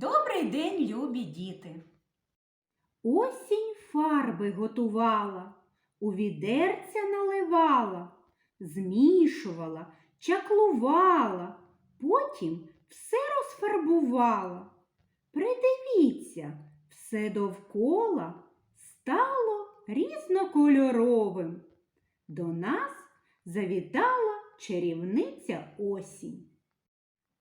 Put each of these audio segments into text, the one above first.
Добрий день, любі діти! Осінь фарби готувала, у відерця наливала, змішувала, чаклувала, потім все розфарбувала. Придивіться, все довкола стало різнокольоровим. До нас завітала чарівниця осінь.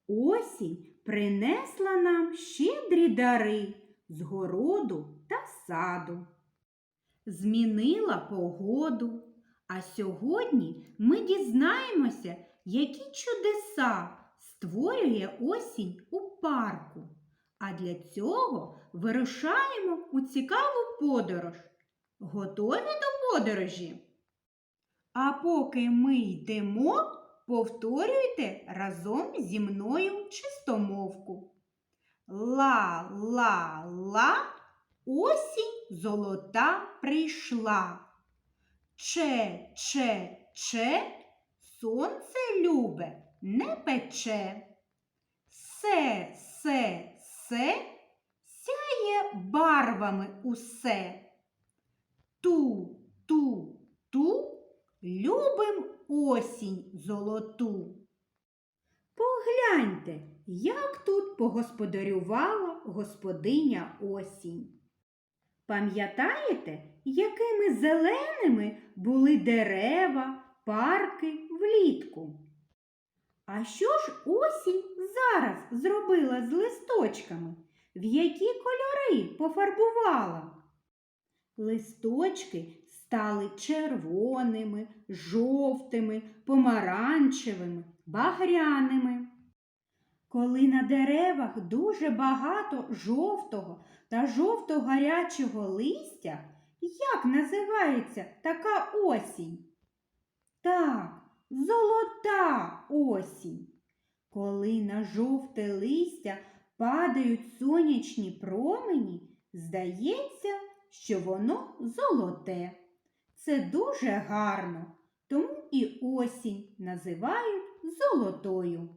Осінь принесла нам щедрі дари з городу та саду. Змінила погоду, а сьогодні ми дізнаємося, які чудеса створює осінь у парку. А для цього вирушаємо у цікаву подорож. Готові до подорожі? А поки ми йдемо, повторюйте разом зі мною чистомовку. Ла-ла-ла, осінь золота прийшла. Че-че-че, сонце любе не пече. Се-се-се, сяє барвами усе. Ту-ту-ту, любим осінь золоту. Погляньте, як тут погосподарювала господиня осінь. Пам'ятаєте, якими зеленими були дерева, парки влітку? А що ж осінь зараз зробила з листочками? В які кольори пофарбувала? Листочки стали червоними, жовтими, помаранчевими, багряними. Коли на деревах дуже багато жовтого та жовто-гарячого листя, як називається така осінь? Так, золота осінь. Коли на жовте листя падають сонячні промені, здається, що воно золоте. Це дуже гарно, тому і осінь називають золотою.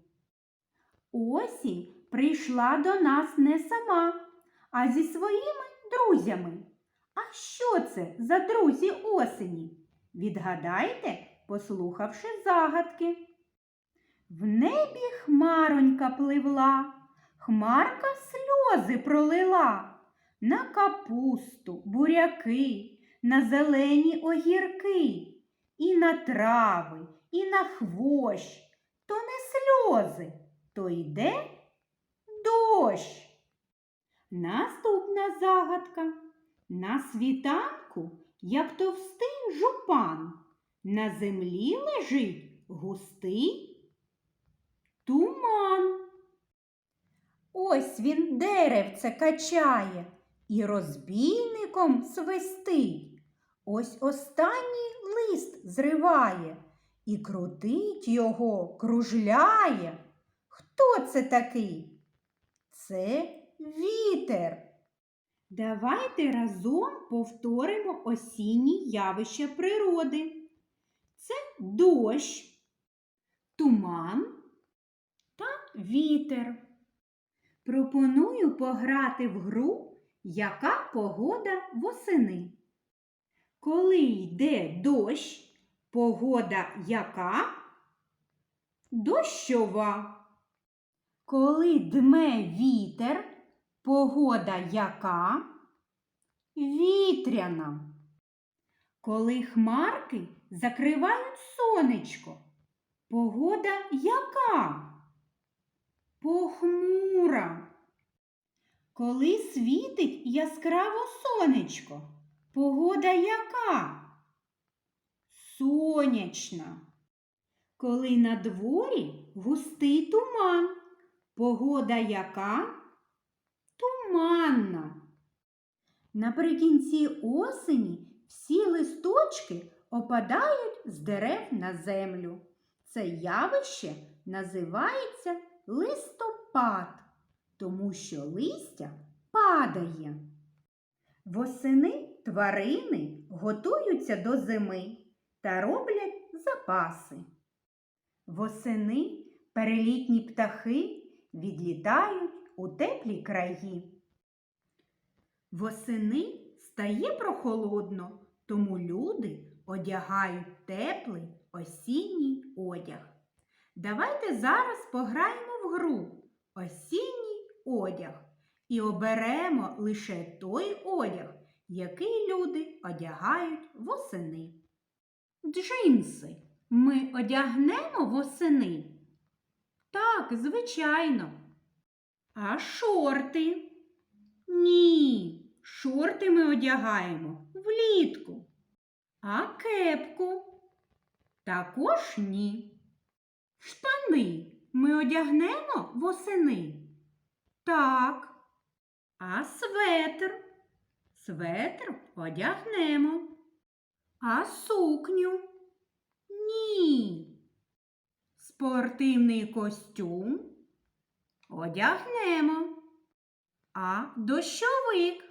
Осінь прийшла до нас не сама, а зі своїми друзями. А що це за друзі осені? Відгадайте, послухавши загадки. В небі хмаронька пливла, хмарка сльози пролила на капусту, буряки, на зелені огірки, і на трави, і на хвощ. То не сльози, то йде дощ. Наступна загадка. На світанку, як товстий жупан, на землі лежить густий туман. Ось він деревце качає і розбійником свистить. Ось останній лист зриває і крутить його, кружляє. Хто це такий? Це вітер. Давайте разом повторимо осінні явища природи. Це дощ, туман та вітер. Пропоную пограти в гру, яка погода восени. Коли йде дощ, погода яка? Дощова. Коли дме вітер, погода яка? Вітряна. Коли хмарки закривають сонечко, погода яка? Похмура. Коли світить яскраво сонечко, погода яка? Сонячна. Коли на дворі густий туман, погода яка? Туманна. Наприкінці осені всі листочки опадають з дерев на землю. Це явище називається листопад, тому що листя падає. Восени тварини готуються до зими та роблять запаси. Восени перелітні птахи відлітають у теплі краї. Восени стає прохолодно, тому люди одягають теплий осінній одяг. Давайте зараз пограємо в гру Осінній одяг і оберемо лише той одяг, який люди одягають восени. Джинси ми одягнемо восени? Так, звичайно. А шорти? Ні, шорти ми одягаємо влітку. А кепку? Також ні. Штани ми одягнемо восени? Так. А светр? Светр одягнемо. А сукню? Ні. Спортивний костюм одягнемо. А дощовик?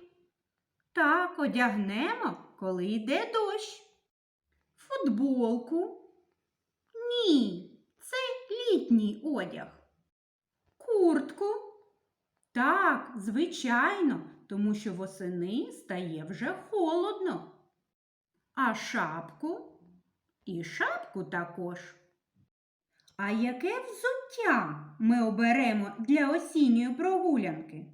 Так, одягнемо, коли йде дощ. Футболку? Ні, це літній одяг. Куртку? Так, звичайно, тому що восени стає вже холодно. А шапку? І шапку також. А яке взуття ми оберемо для осінньої прогулянки?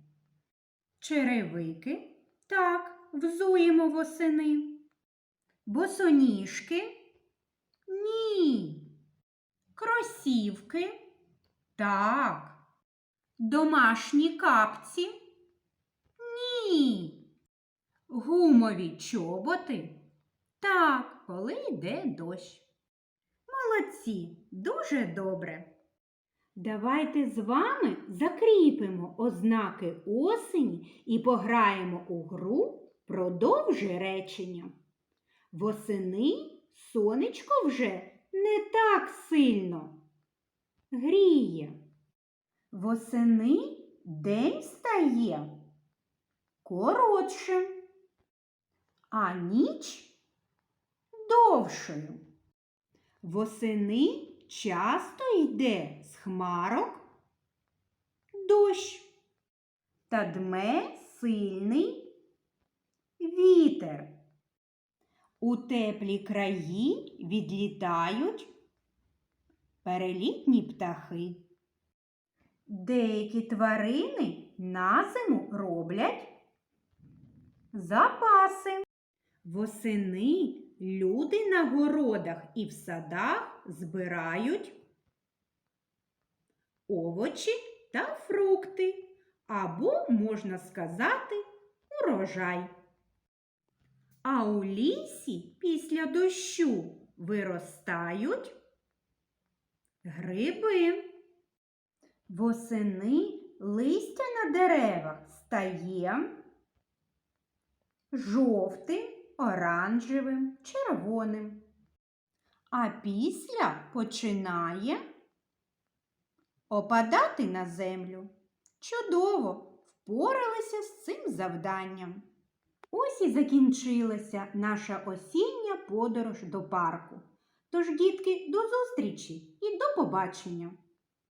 Черевики? Так, взуємо восени. Босоніжки? Ні. Кросівки? Так. Домашні капці? Ні. Гумові чоботи? Так, коли йде дощ. Молодці, дуже добре. Давайте з вами закріпимо ознаки осені і пограємо у гру продовжи речення. Восени сонечко вже не так сильно гріє. Восени день стає коротшим, а ніч довшою. Восени часто йде з хмарок дощ та дме сильний вітер. У теплі краї відлітають перелітні птахи. Деякі тварини на зиму роблять запаси. Восени люди на городах і в садах збирають овочі та фрукти, або, можна сказати, урожай. А у лісі після дощу виростають гриби. Восени листя на деревах стає жовтим, оранжевим, червоним. А після починає опадати на землю. Чудово впоралися з цим завданням. Ось і закінчилася наша осіння подорож до парку. Тож, дітки, до зустрічі і до побачення!